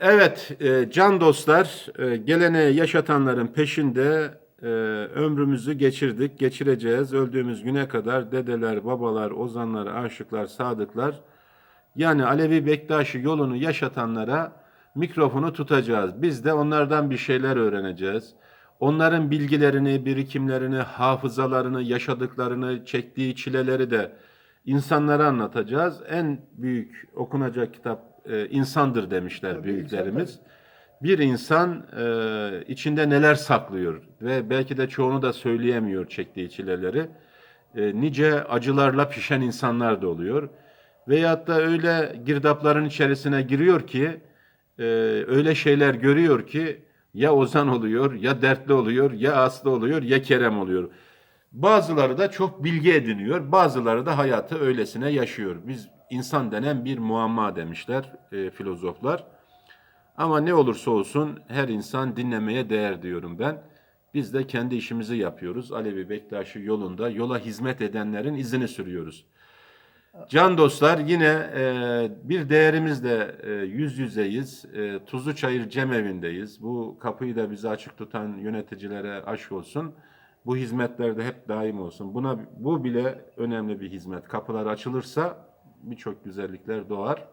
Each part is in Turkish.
Evet, e, can dostlar, e, geleneği yaşatanların peşinde e, ömrümüzü geçirdik, geçireceğiz. Öldüğümüz güne kadar dedeler, babalar, ozanlar, aşıklar, sadıklar, yani Alevi Bektaşi yolunu yaşatanlara mikrofonu tutacağız. Biz de onlardan bir şeyler öğreneceğiz. Onların bilgilerini, birikimlerini, hafızalarını, yaşadıklarını, çektiği çileleri de insanlara anlatacağız. En büyük okunacak kitap e, insandır demişler Tabii, büyüklerimiz. Bir insan e, içinde neler saklıyor ve belki de çoğunu da söyleyemiyor çektiği çileleri. E, nice acılarla pişen insanlar da oluyor. Veyahut da öyle girdapların içerisine giriyor ki, e, öyle şeyler görüyor ki ya ozan oluyor, ya dertli oluyor, ya aslı oluyor, ya kerem oluyor. Bazıları da çok bilgi ediniyor, bazıları da hayatı öylesine yaşıyor. Biz insan denen bir muamma demişler e, filozoflar. Ama ne olursa olsun her insan dinlemeye değer diyorum ben. Biz de kendi işimizi yapıyoruz. Alevi Bektaşi yolunda yola hizmet edenlerin izini sürüyoruz. Can dostlar yine e, bir değerimizle e, yüz yüzeyiz. E, Tuzlu Çayır Cemevi'ndeyiz. Bu kapıyı da bize açık tutan yöneticilere aşk olsun. Bu hizmetlerde hep daim olsun. Buna bu bile önemli bir hizmet. Kapılar açılırsa birçok güzellikler doğar.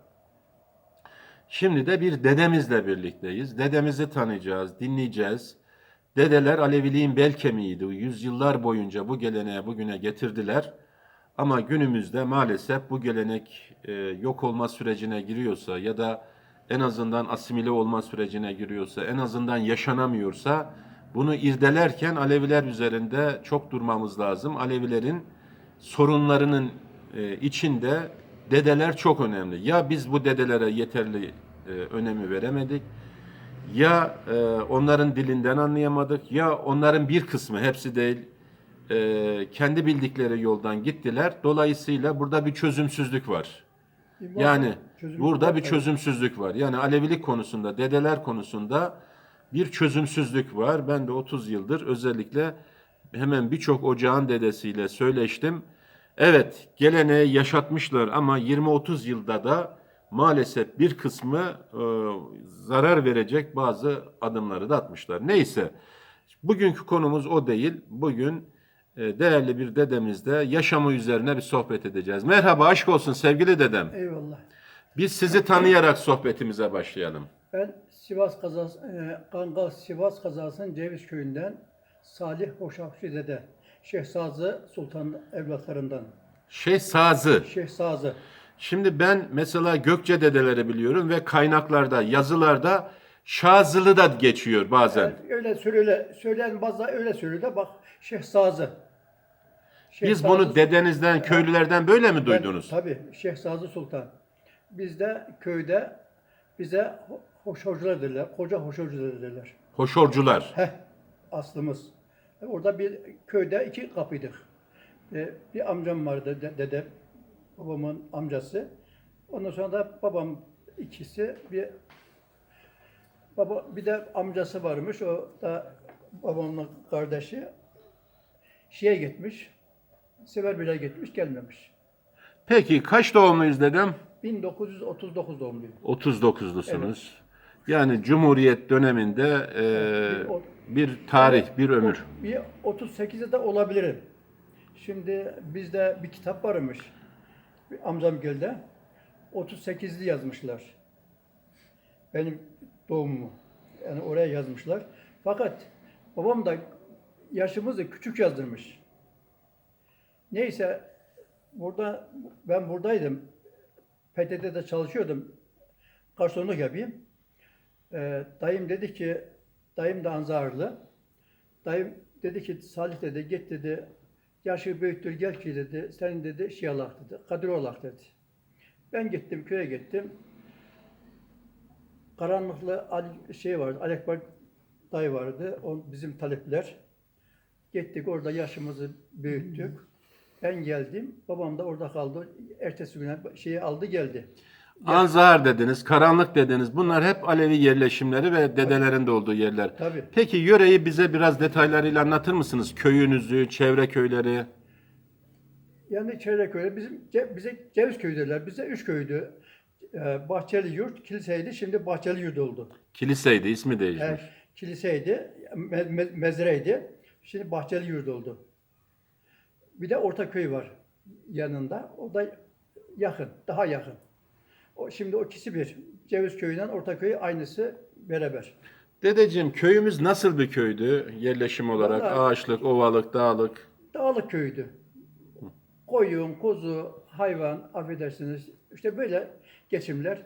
Şimdi de bir dedemizle birlikteyiz. Dedemizi tanıyacağız, dinleyeceğiz. Dedeler Aleviliğin bel kemiğiydi. Yüzyıllar boyunca bu geleneğe bugüne getirdiler. Ama günümüzde maalesef bu gelenek e, yok olma sürecine giriyorsa ya da en azından asimile olma sürecine giriyorsa, en azından yaşanamıyorsa bunu irdelerken Aleviler üzerinde çok durmamız lazım. Alevilerin sorunlarının e, içinde dedeler çok önemli. Ya biz bu dedelere yeterli e, önemi veremedik, ya e, onların dilinden anlayamadık, ya onların bir kısmı, hepsi değil, e, kendi bildikleri yoldan gittiler. Dolayısıyla burada bir çözümsüzlük var. Yani Çözüm burada var, bir çözümsüzlük var. Yani Alevilik konusunda, dedeler konusunda bir çözümsüzlük var. Ben de 30 yıldır özellikle hemen birçok ocağın dedesiyle söyleştim. Evet, geleneği yaşatmışlar ama 20-30 yılda da maalesef bir kısmı e, zarar verecek bazı adımları da atmışlar. Neyse, bugünkü konumuz o değil. Bugün e, değerli bir dedemizle yaşamı üzerine bir sohbet edeceğiz. Merhaba, aşk olsun sevgili dedem. Eyvallah. Biz sizi tanıyarak sohbetimize başlayalım. Ben Sivas kazası, e, Kangal Sivas kazasının Ceviz köyünden Salih Hoşafçı dede. Şehzazı Sultan evlatlarından. Sazı. Şehzazı. Şimdi ben mesela Gökçe dedeleri biliyorum ve kaynaklarda, yazılarda Şazılı da geçiyor bazen. Yani öyle söyle, söyleyen bazı öyle söylüyor da bak Şehzazı. Biz Şehzazı bunu dedenizden, köylülerden böyle mi Ben- duydunuz? Tabii Şehzazı Sultan. Bizde köyde bize ho- hoşorcular derler. Koca hoşorcular derler. Hoşorcular. Heh, aslımız. Orada bir köyde iki kapıydık. E, bir amcam vardı de, dedem, babamın amcası. Ondan sonra da babam ikisi bir baba bir de amcası varmış. O da babamın kardeşi şeye gitmiş. Severbir'e gitmiş, gelmemiş. Peki kaç doğumluyuz dedem? 1939 doğumluyum. 39'lusunuz. Yani Cumhuriyet döneminde e, bir tarih, bir ömür. Bir 38'de de olabilirim. Şimdi bizde bir kitap varmış. Bir amcam geldi. 38'li yazmışlar. Benim doğumumu. Yani oraya yazmışlar. Fakat babam da yaşımızı küçük yazdırmış. Neyse burada ben buradaydım. PTT'de çalışıyordum. Garsonluk yapayım. Ee, dayım dedi ki, dayım da Anzarlı. Dayım dedi ki Salih dedi git dedi yaşı büyüktür gel ki dedi senin dedi şey Allah dedi Kadir olak dedi. Ben gittim köye gittim. Karanlıklı Ali, şey vardı Ali Ekber dayı vardı o bizim talepler. Gittik orada yaşımızı büyüttük. Ben geldim. Babam da orada kaldı. Ertesi güne şeyi aldı geldi. Anzahar dediniz, karanlık dediniz. Bunlar hep Alevi yerleşimleri ve dedelerin de olduğu yerler. Tabii. Peki yöreyi bize biraz detaylarıyla anlatır mısınız? Köyünüzü, çevre köyleri. Yani çevre köyü bizim ce- bize ceviz köyü derler. Bize üç köydü. e, Bahçeli Yurt kiliseydi. Şimdi Bahçeli Yurt oldu. Kiliseydi, ismi değişmiş. E, kiliseydi, me, me- mezreydi. Şimdi Bahçeli Yurt oldu. Bir de Ortaköy var yanında. O da yakın, daha yakın. O, şimdi o ikisi bir. Ceviz Köyü'nden Ortaköy aynısı beraber. Dedeciğim köyümüz nasıl bir köydü yerleşim olarak? Vallahi- Ağaçlık, ovalık, dağlık. Dağlık köyüydü. Koyun, kuzu, hayvan, affedersiniz. İşte böyle geçimler.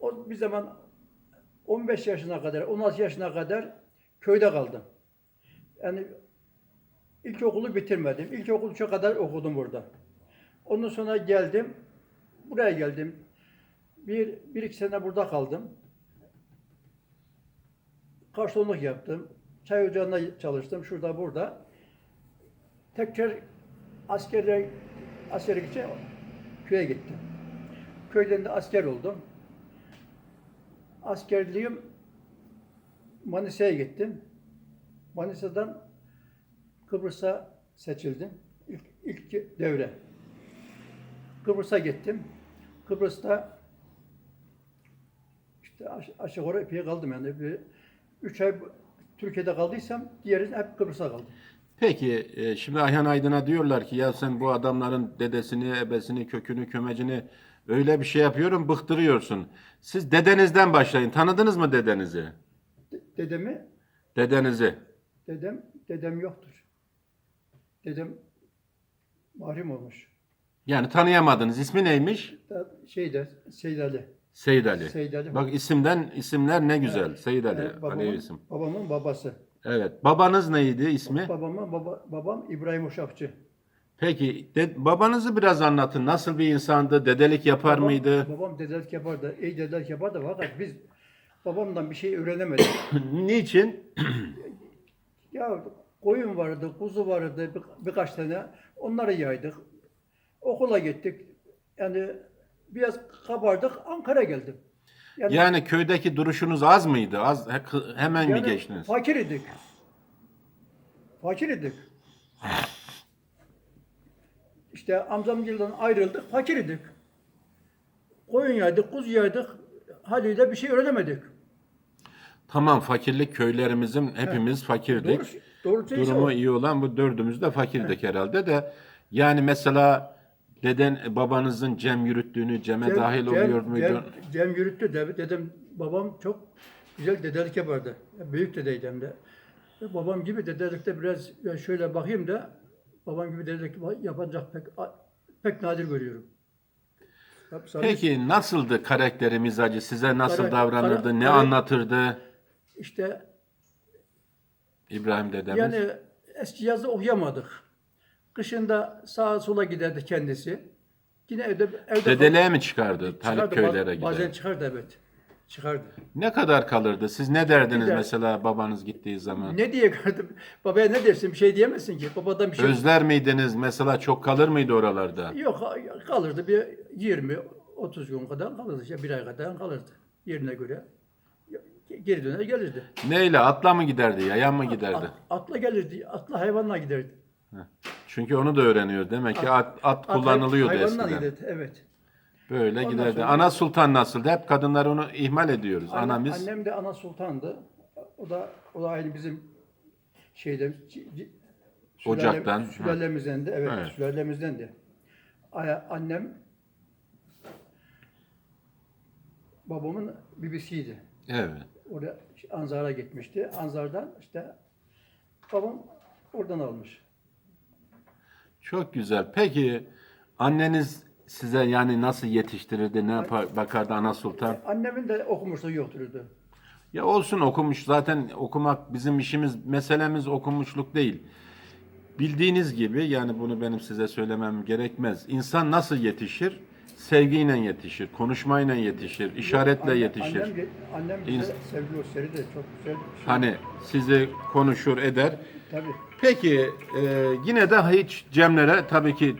O bir zaman 15 yaşına kadar, 16 yaşına kadar köyde kaldım. Yani ilkokulu bitirmedim. İlkokulu çok kadar okudum burada. Ondan sonra geldim. Buraya geldim. Bir, bir iki sene burada kaldım. Garsonluk yaptım. Çay ocağında çalıştım. Şurada burada tekrar askerler askerlik için köye gittim. Köyden de asker oldum. Askerliğim Manisa'ya gittim. Manisa'dan Kıbrıs'a seçildim. İlk, ilk devre. Kıbrıs'a gittim. Kıbrıs'ta işte aş- aşağı yukarı epey kaldım yani. Bir, üç ay Türkiye'de kaldıysam diğeri hep Kıbrıs'a kaldım. Peki e, şimdi Ayhan Aydın'a diyorlar ki ya sen bu adamların dedesini, ebesini, kökünü, kömecini öyle bir şey yapıyorum bıktırıyorsun. Siz dedenizden başlayın. Tanıdınız mı dedenizi? De- dedemi Dedenizi. Dedem, dedem yoktur. Dedem mahrum olmuş. Yani tanıyamadınız. İsmi neymiş? Da şeyde, Seyid Ali. Seyid Ali. Bak isimden isimler ne güzel. Evet. Seyit Ali. Evet, babamın, isim. babamın babası. Evet. Babanız neydi ismi? Babamın baba, babam İbrahim Uşakçı. Peki de, babanızı biraz anlatın. Nasıl bir insandı? Dedelik yapar Babam- mıydı? Babam dedelik yapardı, iyi dedelik yapardı fakat biz babamdan bir şey öğrenemedik. Niçin? ya koyun vardı, kuzu vardı bir- birkaç tane. Onları yaydık. Okula gittik. Yani biraz kabardık, Ankara geldim. Yani, Yani köydeki duruşunuz az mıydı? Az he- hemen mi yani geçtiniz? Fakir idik. Fakir idik. İşte amcamgilden ayrıldık, fakir idik. Koyun yaydık, kuzu yaydık. Haliyle bir şey öğrenemedik. Tamam fakirlik köylerimizin hepimiz fakirdik. Doğru, doğru Durumu o. iyi olan bu dördümüz de fakirdik herhalde de. Yani mesela deden babanızın cem yürüttüğünü ceme Cem- dahil Cem- oluyor muydu? Cem, Cem yürüttü de dedem, babam çok güzel dedelik yapardı. Büyük dedeydi hem de. Babam gibi dedelikte biraz ya şöyle bakayım da babam gibi dedelik yapacak pek pek nadir görüyorum. Sadece- Peki nasıldı karakteri, mizacı? Size nasıl Kara- davranırdı? kara- ne kara- anlatırdı İşte İbrahim dedemiz? yani eski yazı okuyamadık. Kışında sağa sola giderdi kendisi. Yine evde evde Dedeliğe mi çıkardı? çıkardı, köylere gider. Bazen çıkardı evet. Çıkardı. Ne kadar kalırdı? Siz ne derdiniz Gider. mesela babanız gittiği zaman? Ne diye gördüm? Babaya ne dersin? Bir şey diyemezsin ki. Babadan bir şey Özler miydiniz? Mesela çok kalır mıydı oralarda? Yok kalırdı bir 20 30 gün kadar kalırdı. işte bir ay kadar kalırdı. Yerine göre. Geri döner gelirdi. Neyle? Atla mı giderdi? Yayan mı giderdi? At- atla gelirdi. Atla hayvanla giderdi. Çünkü onu da öğreniyor. Demek ki at, at kullanılıyordu hayvanla eskiden. giderdi. Evet. Böyle Ondan giderdi. sonra- Ana Sultan nasıldı? Hep kadınlar onu ihmal ediyoruz. Anne- Anamız Annem de ana sultandı. O da o da aynı bizim şeyde c- c- Ocaktan, ha. Sülalemizden de evet, Evet. sülalemizden de. A- Annem babamın bibisiydi. evet. Oraya Anzar'a gitmişti. Anzar'dan işte babam oradan almış. Çok güzel. Peki anneniz size yani nasıl yetiştirirdi? Ne yapar, bakardı Ana Sultan? Annemin de okumuşluğu yokturdu. Ya olsun okumuş. Zaten okumak bizim işimiz, meselemiz okumuşluk değil. Bildiğiniz gibi yani bunu benim size söylemem gerekmez. İnsan nasıl yetişir? Sevgiyle yetişir, konuşmayla yetişir, işaretle Anne- yetişir. Annem, annem bize İns- sevgi gösterdi. Çok güzel. bir şey. Hani sizi konuşur eder. Tabii. Peki e, yine de hiç Cemlere tabii ki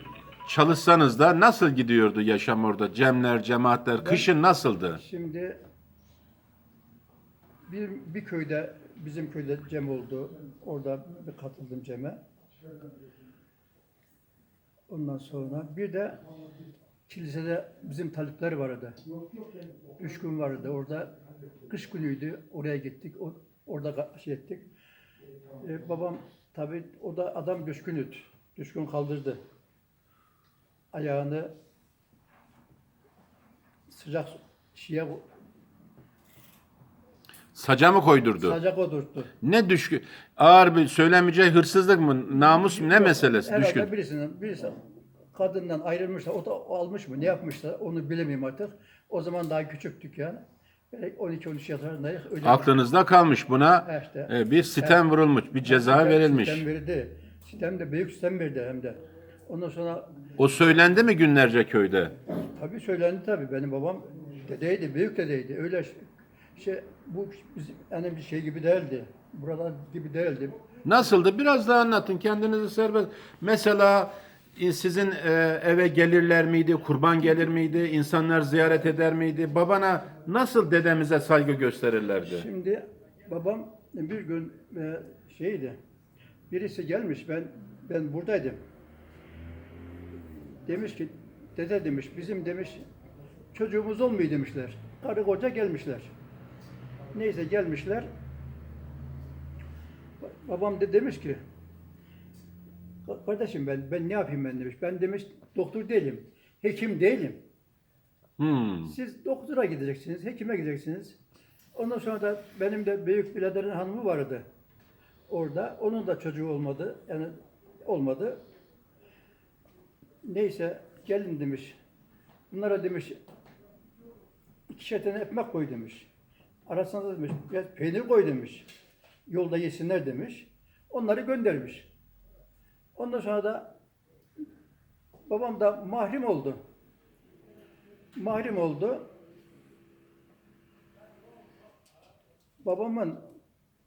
çalışsanız da nasıl gidiyordu yaşam orada? Cemler, cemaatler, kışın nasıldı? Şimdi bir, bir köyde bizim köyde cem oldu. Orada bir katıldım ceme. Ondan sonra bir de kilisede bizim talipler vardı. Üç gün vardı. Orada kış günüydü. Oraya gittik. O, orada ga- şey ettik. Ee, babam tabii o da adam düşkünüt. Düşkün kaldırdı. Ayağını sıcak şeye Saca mı koydurdu? sıcak oturttu. Ne düşkün? Ağır bir söylemeyeceği hırsızlık mı? Namus mu? Ne meselesi? Herhalde Düşkün. birisinin, birisi kadından ayrılmışsa, o da almış mı, ne yapmışsa onu bilemiyorum artık. O zaman daha küçüktük yani. Böyle 12-13 yaşlarındayız. Öyle Aklınızda kalmış buna işte. e, bir sitem vurulmuş, bir ceza Sitem- verilmiş. Sitem verdi. Sitem de büyük sitem verdi hem de. Ondan sonra O söylendi mi günlerce köyde? tabii söylendi tabii. Benim babam dedeydi, büyük dedeydi. Öyle şey, bu bizim yani bir şey gibi değildi. Burada gibi değildi. Nasıldı? Biraz daha anlatın. Kendinizi serbest. Mesela e, sizin e, eve gelirler miydi? Kurban gelir miydi? İnsanlar ziyaret eder miydi? Babana nasıl dedemize saygı gösterirlerdi? Şimdi babam bir gün e, şeydi. Birisi gelmiş ben ben buradaydım. Demiş ki dede demiş bizim demiş çocuğumuz olmuyor demişler. Karı koca gelmişler. Neyse gelmişler. Ba- Babam da demiş ki "Ka- kardeşim ben ben ne yapayım ben demiş. Ben demiş doktor değilim. Hekim değilim. Hmm. Siz doktora gideceksiniz, hekime gideceksiniz. Ondan sonra da benim de büyük biraderin hanımı vardı orada. Onun da çocuğu olmadı. Yani olmadı. Neyse gelin demiş. Bunlara demiş ikişer tane ekmek koy demiş. Arasına demiş biraz peynir koy demiş. Yolda yesinler demiş. Onları göndermiş. Ondan sonra da babam da mahrum oldu mahrum oldu. Babamın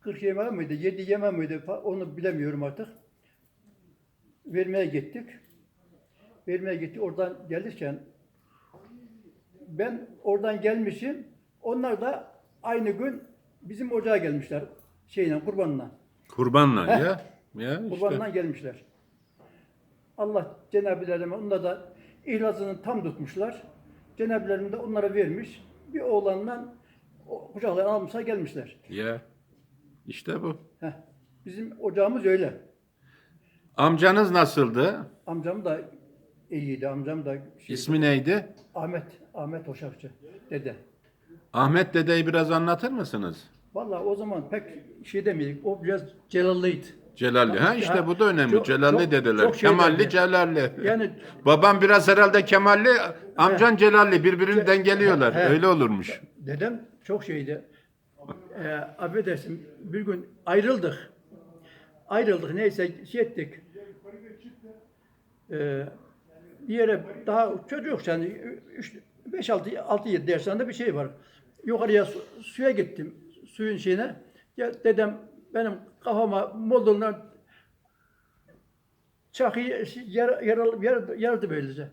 40 yemeği miydi, 7 yemeği miydi onu bilemiyorum artık. Vermeye gittik. Vermeye gittik. Oradan gelirken ben oradan gelmişim. Onlar da aynı gün bizim ocağa gelmişler. Şeyle, kurbanla. Kurbanla Heh. ya. Ya işte. Kurbandan gelmişler. Allah Cenab-ı Alem onda da ihlasını tam tutmuşlar. Cenab-ı Alem de onlara vermiş. Bir oğlanla kucaklarına almışlar gelmişler. Ya. İşte bu. Heh. Bizim ocağımız öyle. Amcanız nasıldı? Amcam da iyiydi. Amcam da şey, İsmi neydi? Ahmet, Ahmet Hoşafçı dede. Ahmet dedeyi biraz anlatır mısınız? Vallahi o zaman pek şey demedik. O biraz Celallıydı. Celalli. Ha işte Ha, bu da önemli. çok- Celalli çok- dedeler. çok şey Kemalli, derdi. Celalli. Yani Babam biraz herhalde Kemalli, amcan Celalli. Birbirini dengeliyorlar. he. Öyle olurmuş. Dedem çok şeydi. Ee, affedersin bir gün ayrıldık. Ayrıldık neyse şey ettik. Ee, bir yere daha çocuk yani 5 6 6 7 yaşlarında bir şey var. Yukarıya su- suya gittim. Suyun şeyine. Ya dedem benim kafama moldundan çakıyı yar, yaralı yar, yardı böylece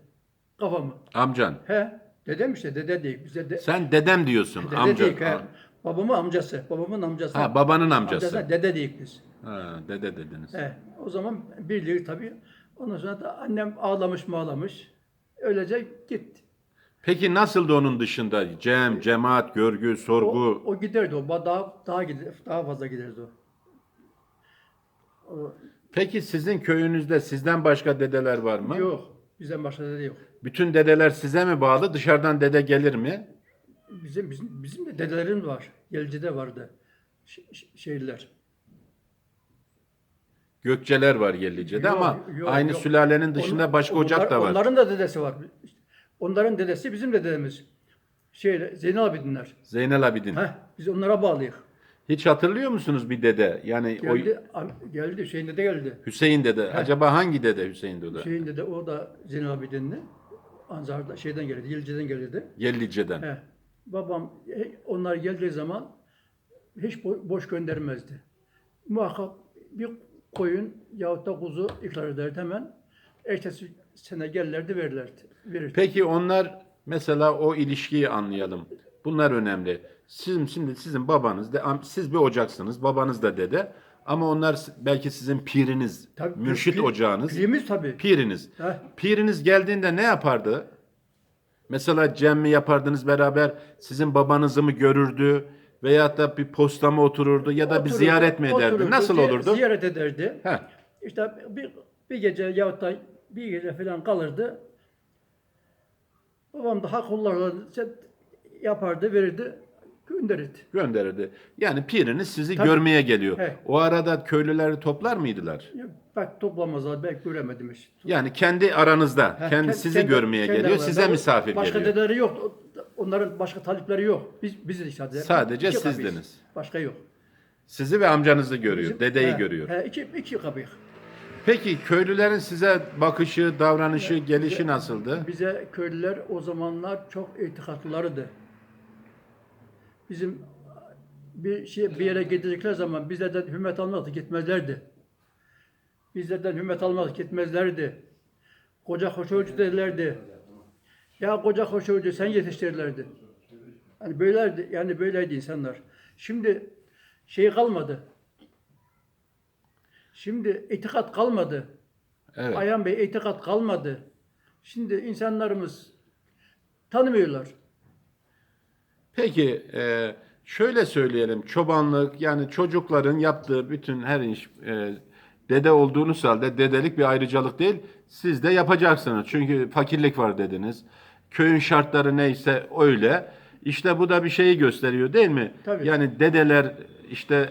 kafamı. Amcan. He, dedem işte dede değil. Bize de, Sen dedem diyorsun. Dede amca. değil, he. Babamın amcası. Babamın amcası. Ha babanın amcası. Amcasına dede değil biz. Ha dede dediniz. He. O zaman birliği tabii. Ondan sonra da annem ağlamış mı ağlamış. Öylece gitti. Peki nasıldı onun dışında? Cem, cemaat, görgü, O, sorgu. o giderdi o. Daha daha gider, daha fazla giderdi o. Peki sizin köyünüzde sizden başka dedeler var mı? yok. Bizden başka dede yok. Bütün dedeler size mi bağlı? Dışarıdan dede gelir mi? Bizim bizim bizim de dedelerimiz var. Gelcide vardı. Ş- ş- şeyler. Gökçeler var Yellice'de Yok, ama yok, aynı yok. sülalenin dışında Onlar- başka ocak da var. Onların da dedesi var. Onların dedesi bizim de dedemiz. Şeyle, Zeynel Abidinler. Zeynel Abidin. Heh, biz onlara bağlıyız. Hiç hatırlıyor musunuz bir dede? Yani Geldi, am- geldi, Hüseyin dede geldi. o Hüseyin dede. Acaba hangi dede Hüseyin dede? Hüseyin dede o da Zeynel Abidinli. Anzar'da şeyden geldi, Yılcı'dan geldi. Yellice'den. He. Babam he- onlar geldiği zaman hiç bo- boş göndermezdi. Muhakkak bir koyun yahut da kuzu ikrar ederdi hemen. Ertesi sene gelirlerdi verirlerdi. Verirdi. Peki onlar mesela o ilişkiyi anlayalım. Bunlar önemli. Sizin şimdi sizin babanız da am- siz bir ocaksınız. Babanız da dede. Ama onlar belki sizin piriniz, Tabii, mürşit pi- ocağınız, Pirimiz tabii. piriniz. Heh. Piriniz geldiğinde ne yapardı? Mesela cem mi yapardınız beraber? Sizin babanızı mı görürdü? Veyahut da bir posta mı otururdu ya da bir Otururdu, ziyaret mi ederdi? otururdu, Nasıl olurdu? Ziyaret ederdi. Heh. İşte bir, bir gece yahut da bir gece falan kalırdı. Babam da hakullarla işte yapardı, verirdi, gönderirdi. Gönderirdi. Yani piriniz sizi Tabii. görmeye geliyor. He. O arada köylüleri toplar mıydılar? Ya, Bak toplamazlar, belki göremedim hiç. Yani kendi aranızda, Ha, kendi kend- sizi kendi- görmeye kendi geliyor, aralarında. size misafir başka geliyor. dedeleri yok. Onların başka talipleri yok. Biz biziz sadece. Sadece İki kapıyız. sizdiniz. Başka yok. Sizi ve amcanızı görüyor, Bizim- dedeyi he, görüyor. He, iki, iki kapıyız. Peki köylülerin size bakışı, davranışı, gelişi nasıldı? Bize köylüler o zamanlar çok itikatlılardı. Bizim bir şey bir yere gidecekler zaman bizlerden hürmet almak gitmezlerdi. Bizlerden hürmet almak gitmezlerdi. Koca hoşoğucu derlerdi. Ya koca hoşoğucu sen yetiştirirlerdi. Yani böylerdi, yani böyleydi insanlar. Şimdi şey kalmadı. Şimdi itikat kalmadı. Evet. Ayhan Bey itikat kalmadı. Şimdi insanlarımız tanımıyorlar. Peki e, şöyle söyleyelim çobanlık yani çocukların yaptığı bütün her iş e, dede olduğunuz halde dedelik bir ayrıcalık değil siz de yapacaksınız çünkü fakirlik var dediniz köyün şartları neyse öyle işte bu da bir şeyi gösteriyor değil mi? Tabii. Yani dedeler işte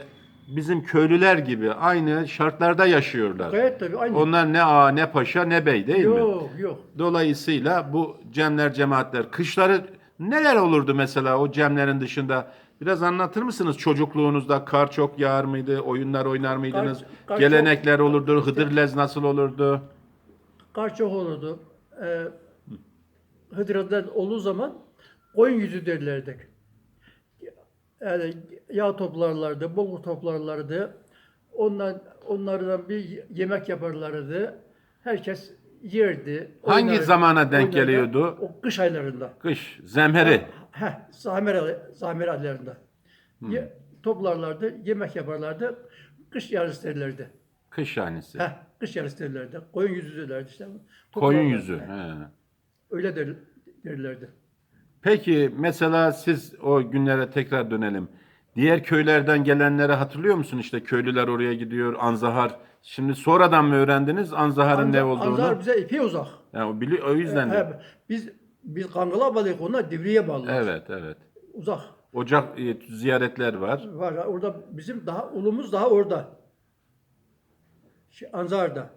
bizim köylüler gibi aynı şartlarda yaşıyorlar. Gayet tabii aynı. Onlar ne ağa ne paşa ne bey değil mi? yok yok. Dolayısıyla bu cemler, cemaatler, kışları neler olurdu mesela o cemlerin dışında? Biraz anlatır mısınız çocukluğunuzda kar çok yağar mıydı, oyunlar oynar mıydınız? Kar- kar Gelenekler çok- olurdu, hıdırlez nasıl olurdu? Kar çok olurdu. Ee, Hıdır'da olduğu zaman koyun yüzü derlerdik. Yani yağ toplarlardı, bulgur toplarlardı. Ondan, onlardan bir yemek yaparlardı. Herkes yerdi. Hangi oynardı, zamana denk oynardı. geliyordu? O kış aylarında. Kış, zemheri. Heh, Zahmer aylarında. Ye- toplarlardı, yemek yaparlardı. Kış yarısı derlerdi. Kış hanesi. Heh, kış yarısı derlerdi. Koyun yüzü derlerdi işte. Koyun yüzü. he. Öyle der, derlerdi. Peki mesela siz o günlere tekrar dönelim. Diğer köylerden gelenleri hatırlıyor musun? İşte köylüler oraya gidiyor, Anzahar. Şimdi sonradan mı öğrendiniz Anzahar'ın ne olduğunu? Anzar bize epey uzak. Yani o, bili- o yüzden de. He, biz biz Kangıl'a bağlıyız, onlar Divri'ye bağlılar. Evet, evet. Uzak. Ocak e, ziyaretler var. Var orada bizim daha ulumuz daha orada. Şey, Anzar'da.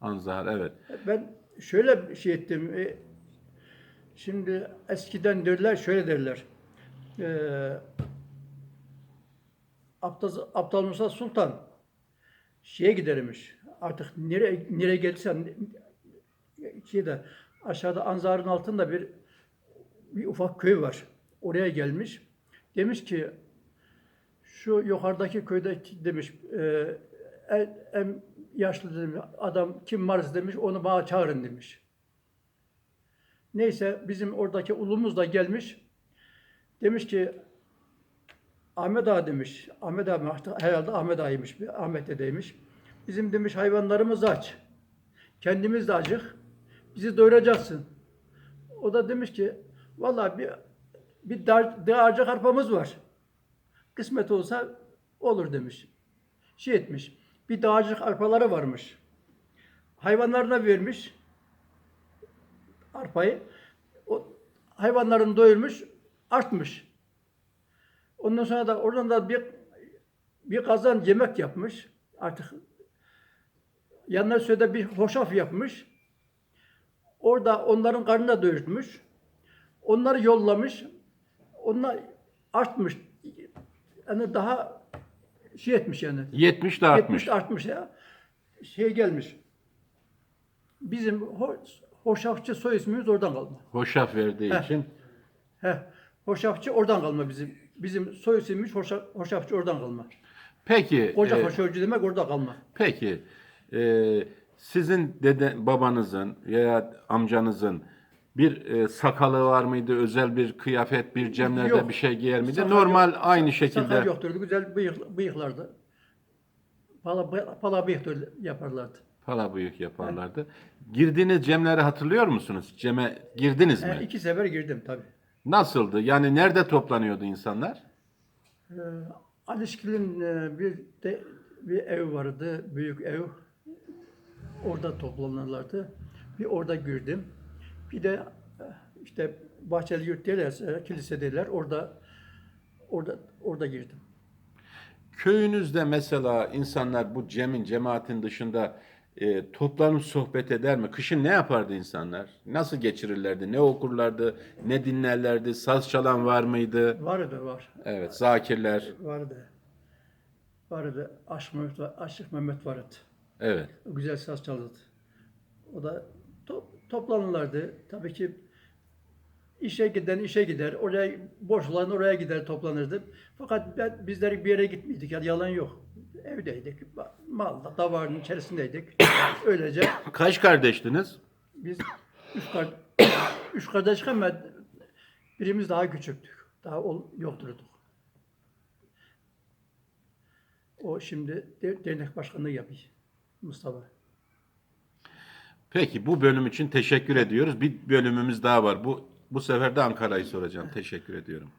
Anzahar evet. Ben şöyle şey ettim. e, Şimdi eskiden derler şöyle derler. Ee, Aptal, Aptal Musa Sultan şeye gidermiş. Artık nereye nereye gelirsen şeyde aşağıda Anzar'ın altında bir bir ufak köy var. Oraya gelmiş. Demiş ki şu yukarıdaki köyde demiş e, en, en yaşlı demiş adam kim varsa demiş onu bana çağırın demiş. Neyse bizim oradaki ulumuz da gelmiş. Demiş ki Ahmet Ağa demiş. Ahmet artık herhalde Ahmet Ağa'ymış. Ahmet dedeymiş. Bizim demiş hayvanlarımız aç. Kendimiz de acık. Bizi doyuracaksın. O da demiş ki vallahi bir bir dağarcık arpamız var. Kısmet olsa olur demiş. Şey etmiş. Bir dağarcık arpaları varmış. Hayvanlarına vermiş arpayı. O hayvanlarını doyurmuş, artmış. Ondan sonra da oradan da bir bir kazan yemek yapmış. Artık yanına şöyle bir hoşaf yapmış. Orada onların karnına doyurtmuş. Onları yollamış. Onlar artmış. Yani daha şey etmiş yani. 70 de artmış. 70 artmış ya. Şey gelmiş. Bizim ho hoşafçı soy ismimiz oradan kalma. Hoşaf verdiği Heh. için. Heh. Hoşafçı oradan kalma bizim. Bizim soy ismimiz hoşaf, hoşafçı oradan kalma. Peki. Koca e, hoşafçı demek orada kalma. Peki. e, sizin dede babanızın veya amcanızın bir e, sakalı var mıydı? Özel bir kıyafet, bir cemlerde Yok. bir şey giyer miydi? Sakal Normal yok. aynı şekilde. Sakal yoktur. Güzel bıyık, bıyıklardı. Pala, pala bıyık yaparlardı. Halabuyuk yaparlardı. Girdiğiniz cemleri hatırlıyor musunuz? Ceme girdiniz mi? E, iki sefer girdim tabii. Nasıldı? Yani nerede toplanıyordu insanlar? Ee, Alişkil'in e, bir de bir ev vardı, büyük ev. Orada toplanırlardı. Bir orada girdim. Bir de e, işte Bahçeli Yurt derlerse, kilise derler. Orada orada orada girdim. Köyünüzde mesela insanlar bu cemin, cemaatin dışında e, toplanıp sohbet eder mi? Kışın ne yapardı insanlar? Nasıl geçirirlerdi? Ne okurlardı? Ne dinlerlerdi? Saz çalan var mıydı? Vardı var. Evet, zakirler. Vardı. Vardı. Aşık Mehmet, var- Aşık Mehmet vardı. Evet. Güzel saz çalırdı. O da top, toplanırlardı. Tabii ki işe giden işe gider. Oraya boş olan oraya gider toplanırdı. Fakat ben, bizler bir yere gitmiyorduk. Yani yalan yok. Evdeydik. Malda, davarın içerisindeydik. Öylece Kaç kardeştiniz? biz üç, kar, üç kardeş ama birimiz daha küçüktük. Daha ol, yokturduk. O şimdi de- dernek başkanlığı yapıyor. Mustafa. Peki bu bölüm için teşekkür ediyoruz. Bir bölümümüz daha var. Bu bu sefer de Ankara'yı soracağım. Teşekkür ediyorum.